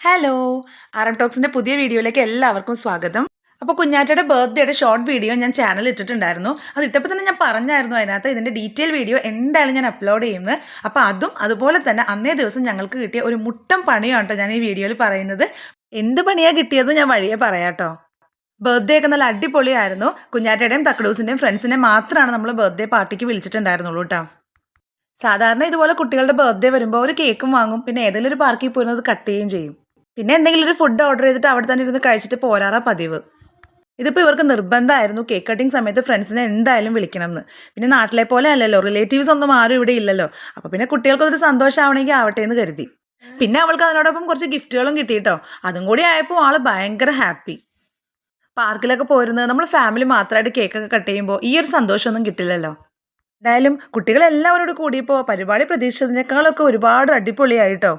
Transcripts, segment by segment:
Hello R M ടോക്സിന്റെ പുതിയ വീഡിയോയിലേക്ക് എല്ലാവർക്കും സ്വാഗതം. അപ്പോൾ കുഞ്ഞാറ്റയുടെ ബർത്ത്ഡേയുടെ ഷോർട്ട് വീഡിയോ ഞാൻ ചാനൽ ഇട്ടിട്ടുണ്ടായിരുന്നു. അത് ഇട്ടപ്പോൾ തന്നെ ഞാൻ പറഞ്ഞായിരുന്നു അതിനകത്ത് ഇതിന്റെ ഡീറ്റെയിൽ വീഡിയോ എന്തായാലും ഞാൻ അപ്ലോഡ് ചെയ്യുന്നത്. അപ്പോൾ അതും അതുപോലെ തന്നെ അന്നേ ദിവസം ഞങ്ങൾക്ക് കിട്ടിയ ഒരു മുട്ടം പണിയാണ് കേട്ടോ ഞാൻ ഈ വീഡിയോയിൽ പറയുന്നത്. എന്ത് പണിയാണ് കിട്ടിയത് ഞാൻ വഴിയെ പറയാട്ടോ. ബർത്ത്ഡേ ഒക്കെ നല്ല അടിപൊളിയായിരുന്നു. കുഞ്ഞാറ്റയുടെയും തക്കടൂസിന്റെയും ഫ്രണ്ട്സിനെ മാത്രമാണ് നമ്മൾ ബർത്ത്ഡേ പാർട്ടിക്ക് വിളിച്ചിട്ടുണ്ടായിരുന്നുള്ളൂ കേട്ടോ. സാധാരണ ഇതുപോലെ കുട്ടികളുടെ ബർത്ത്ഡേ വരുമ്പോൾ ഒരു കേക്കും വാങ്ങും. പിന്നെ ഏതെങ്കിലും ഒരു പാർക്കിൽ പോയിരുന്നത് കട്ട് ചെയ്യുകയും ചെയ്യും. പിന്നെ എന്തെങ്കിലും ഒരു ഫുഡ് ഓർഡർ ചെയ്തിട്ട് അവിടെ തന്നെ ഇരുന്ന് കഴിച്ചിട്ട് പോരാറാ പതിവ്. ഇതിപ്പോൾ ഇവർക്ക് നിർബന്ധമായിരുന്നു കേക്ക് കട്ടിങ് സമയത്ത് ഫ്രണ്ട്സിനെ എന്തായാലും വിളിക്കണം എന്ന് പിന്നെ നാട്ടിലെ പോലെ അല്ലല്ലോ റിലേറ്റീവ്സ് ഒന്നും ആരും ഇവിടെ ഇല്ലല്ലോ. അപ്പോൾ പിന്നെ കുട്ടികൾക്കൊരു സന്തോഷമാവണമെങ്കിൽ ആവട്ടെ എന്ന് കരുതി. പിന്നെ അവൾക്ക് അതിനോടൊപ്പം കുറച്ച് ഗിഫ്റ്റുകളും കിട്ടിയിട്ടോ. അതും കൂടി ആയപ്പോൾ ആൾ ഭയങ്കര ഹാപ്പി പാർക്കിലൊക്കെ പോരുന്നത് നമ്മൾ ഫാമിലി മാത്രമായിട്ട് കേക്കൊക്കെ കട്ട് ചെയ്യുമ്പോൾ ഈ ഒരു സന്തോഷമൊന്നും കിട്ടില്ലല്ലോ. എന്തായാലും കുട്ടികളെല്ലാവരോട് കൂടിയപ്പോൾ പരിപാടി പ്രതീക്ഷിച്ചതിനേക്കാളൊക്കെ ഒരുപാട് അടിപൊളിയായിട്ടോ.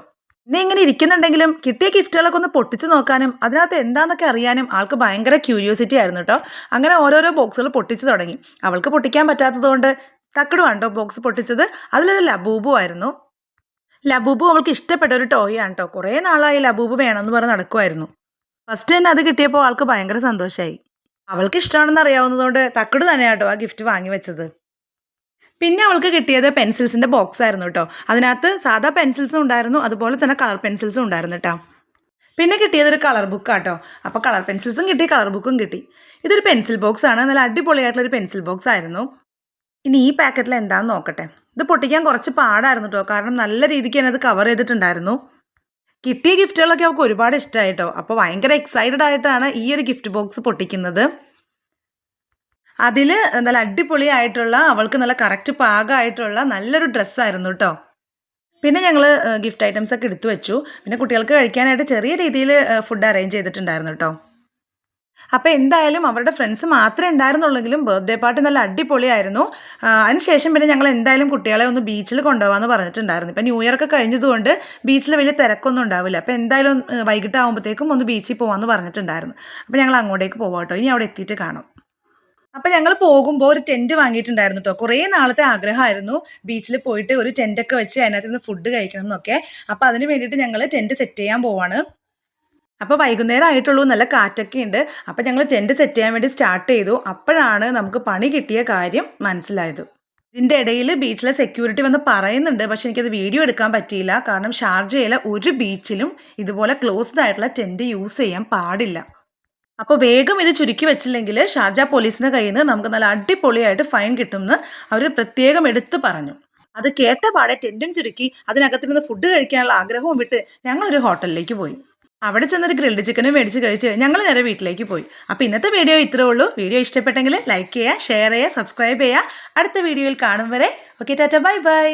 പിന്നെ ഇങ്ങനെ ഇരിക്കുന്നുണ്ടെങ്കിലും കിട്ടിയ ഗിഫ്റ്റുകളൊക്കെ ഒന്ന് പൊട്ടിച്ച് നോക്കാനും അതിനകത്ത് എന്താണെന്നൊക്കെ അറിയാനും ആൾക്ക് ഭയങ്കര ക്യൂരിയോസിറ്റി ആയിരുന്നു കേട്ടോ. അങ്ങനെ ഓരോരോ ബോക്സുകൾ പൊട്ടിച്ച് തുടങ്ങി. അവൾക്ക് പൊട്ടിക്കാൻ പറ്റാത്തതുകൊണ്ട് തക്കട് കേട്ടോ ബോക്സ് പൊട്ടിച്ചത്? അതിലൊരു ലബൂബു ആയിരുന്നു. ലബൂബു അവൾക്ക് ഇഷ്ടപ്പെട്ട ഒരു ടോയ് ആണ് കേട്ടോ. കുറേ നാളായി ലബൂബു വേണമെന്ന് പറഞ്ഞ് നടക്കുമായിരുന്നു ഫസ്റ്റ് തന്നെ അത് കിട്ടിയപ്പോൾ ആൾക്ക് ഭയങ്കര സന്തോഷമായി അവൾക്ക് ഇഷ്ടമാണെന്ന് അറിയാവുന്നതുകൊണ്ട് തക്കട് തന്നെയാട്ടോ ആ ഗിഫ്റ്റ് വാങ്ങി വെച്ചത്. പിന്നെ അവൾക്ക് കിട്ടിയത് പെൻസിൽസിന്റെ ബോക്സ് ആയിരുന്നു കേട്ടോ. അതിനകത്ത് സാധാ പെൻസിൽസും ഉണ്ടായിരുന്നു അതുപോലെ തന്നെ കളർ പെൻസിൽസും ഉണ്ടായിരുന്നു കേട്ടോ. പിന്നെ കിട്ടിയത് ഒരു കളർ ബുക്കാട്ടോ അപ്പോൾ കളർ പെൻസിൽസും കിട്ടി കളർ ബുക്കും കിട്ടി. ഇതൊരു പെൻസിൽ ബോക്സ് ആണ് നല്ല അടിപൊളിയായിട്ടുള്ള ഒരു പെൻസിൽ ബോക്സ് ആയിരുന്നു. ഇനി ഈ പാക്കറ്റിൽ എന്താണെന്ന് നോക്കട്ടെ. ഇത് പൊട്ടിക്കാൻ കുറച്ച് പാടായിരുന്നു കേട്ടോ കാരണം നല്ല രീതിക്ക് തന്നെ അത് കവർ ചെയ്തിട്ടുണ്ടായിരുന്നു. കിട്ടിയ ഗിഫ്റ്റുകളൊക്കെ അവൾക്ക് ഒരുപാട് ഇഷ്ടമായിട്ടോ അപ്പോൾ ഭയങ്കര എക്സൈറ്റഡ് ആയിട്ടാണ് ഈ ഒരു ഗിഫ്റ്റ് ബോക്സ് പൊട്ടിക്കുന്നത്. അതിൽ നല്ല അടിപൊളിയായിട്ടുള്ള അവൾക്ക് നല്ല കറക്റ്റ് പാകമായിട്ടുള്ള നല്ലൊരു ഡ്രസ്സായിരുന്നു കേട്ടോ പിന്നെ ഞങ്ങൾ ഗിഫ്റ്റ് ഐറ്റംസ് ഒക്കെ എടുത്തു വെച്ചു. പിന്നെ കുട്ടികൾക്ക് കഴിക്കാനായിട്ട് ചെറിയ രീതിയിൽ ഫുഡ് അറേഞ്ച് ചെയ്തിട്ടുണ്ടായിരുന്നു കേട്ടോ അപ്പോൾ എന്തായാലും അവരുടെ ഫ്രണ്ട്സ് മാത്രമേ ഉണ്ടായിരുന്നുള്ളെങ്കിലും ബർത്ത്ഡേ പാർട്ടി നല്ല അടിപൊളിയായിരുന്നു. അതിനുശേഷം പിന്നെ ഞങ്ങൾ എന്തായാലും കുട്ടികളെ ഒന്ന് ബീച്ചിൽ കൊണ്ടുപോകാമെന്ന് പറഞ്ഞിട്ടുണ്ടായിരുന്നു. ഇപ്പം ന്യൂ ഇയർ ഒക്കെ കഴിഞ്ഞതുകൊണ്ട് ബീച്ചിൽ വലിയ തിരക്കൊന്നും ഉണ്ടാവില്ല. അപ്പോൾ എന്തായാലും വൈകിട്ടാകുമ്പോഴത്തേക്കും ഒന്ന് ബീച്ചിൽ പോകാമെന്ന് പറഞ്ഞിട്ടുണ്ടായിരുന്നു. അപ്പോൾ ഞങ്ങൾ അങ്ങോട്ടേക്ക് പോകാം കേട്ടോ ഇനി അവിടെ എത്തിയിട്ട് കാണാം. അപ്പം ഞങ്ങൾ പോകുമ്പോൾ ഒരു ടെന്റ് വാങ്ങിയിട്ടുണ്ടായിരുന്നു കേട്ടോ കുറേ നാളത്തെ ആഗ്രഹമായിരുന്നു ബീച്ചിൽ പോയിട്ട് ഒരു ടെന്റൊക്കെ വെച്ച് അതിനകത്ത് നിന്ന് ഫുഡ് കഴിക്കണം എന്നൊക്കെ. അപ്പോൾ അതിന് വേണ്ടിയിട്ട് ഞങ്ങൾ ടെന്റ് സെറ്റ് ചെയ്യാൻ പോവാണ്. അപ്പോൾ വൈകുന്നേരം ആയിട്ടുള്ളൂ നല്ല കാറ്റൊക്കെ ഉണ്ട്. അപ്പോൾ ഞങ്ങൾ ടെന്റ് സെറ്റ് ചെയ്യാൻ വേണ്ടി സ്റ്റാർട്ട് ചെയ്തു. അപ്പോഴാണ് നമുക്ക് പണി കിട്ടിയ കാര്യം മനസ്സിലായത്. ഇതിന്റെ ഇടയിൽ ബീച്ചിലെ സെക്യൂരിറ്റി വന്ന് പറയുന്നുണ്ട് പക്ഷെ എനിക്കത് വീഡിയോ എടുക്കാൻ പറ്റിയില്ല. കാരണം ഷാർജയിലെ ഒരു ബീച്ചിലും ഇതുപോലെ ക്ലോസ്ഡ് ആയിട്ടുള്ള ടെന്റ് യൂസ് ചെയ്യാൻ പാടില്ല. അപ്പോൾ വേഗം ഇത് ചുരുക്കി വെച്ചില്ലെങ്കിൽ ഷാർജ പോലീസിന്റെ കയ്യിൽ നിന്ന് നമുക്ക് നല്ല അടിപൊളിയായിട്ട് ഫൈൻ കിട്ടുമെന്ന് അവർ പ്രത്യേകം എടുത്ത് പറഞ്ഞു. അത് കേട്ട പാടെ ടെന്റും ചുരുക്കി അതിനകത്തിരുന്ന് ഫുഡ് കഴിക്കാനുള്ള ആഗ്രഹവും വിട്ട് ഞങ്ങളൊരു ഹോട്ടലിലേക്ക് പോയി. അവിടെ ചെന്നൊരു ഗ്രിൽഡ് ചിക്കനും മേടിച്ച് കഴിച്ച് ഞങ്ങൾ നേരെ വീട്ടിലേക്ക് പോയി. അപ്പോൾ ഇന്നത്തെ വീഡിയോ ഇത്രേ ഉള്ളൂ. വീഡിയോ ഇഷ്ടപ്പെട്ടെങ്കിൽ ലൈക്ക് ചെയ്യുക ഷെയർ ചെയ്യുക സബ്സ്ക്രൈബ് ചെയ്യുക. അടുത്ത വീഡിയോയിൽ കാണും വരെ. Okay Tata bye bye